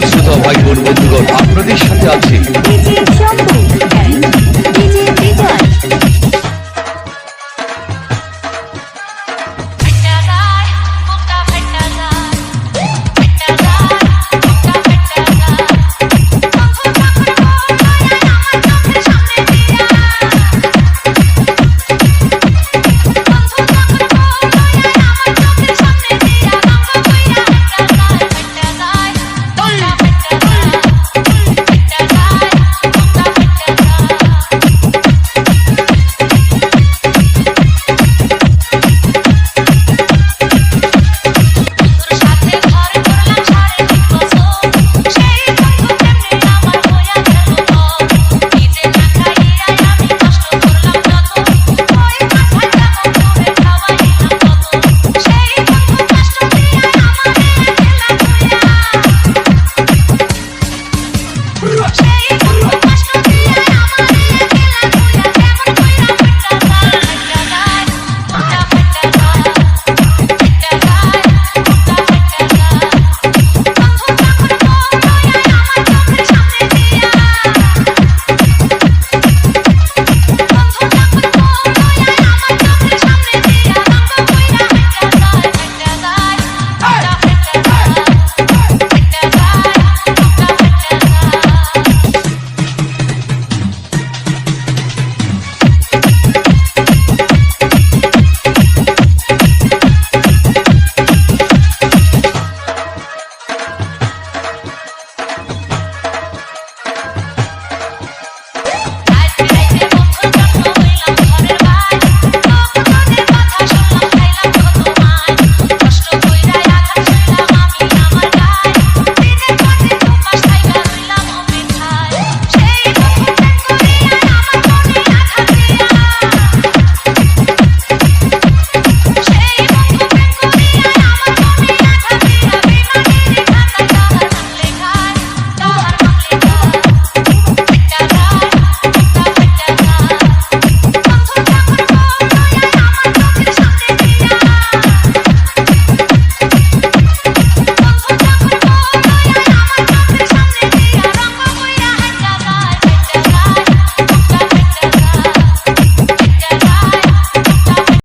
শ্রোতা ভাই বোন বন্ধুগণ। আপনাদের সাথে আছে।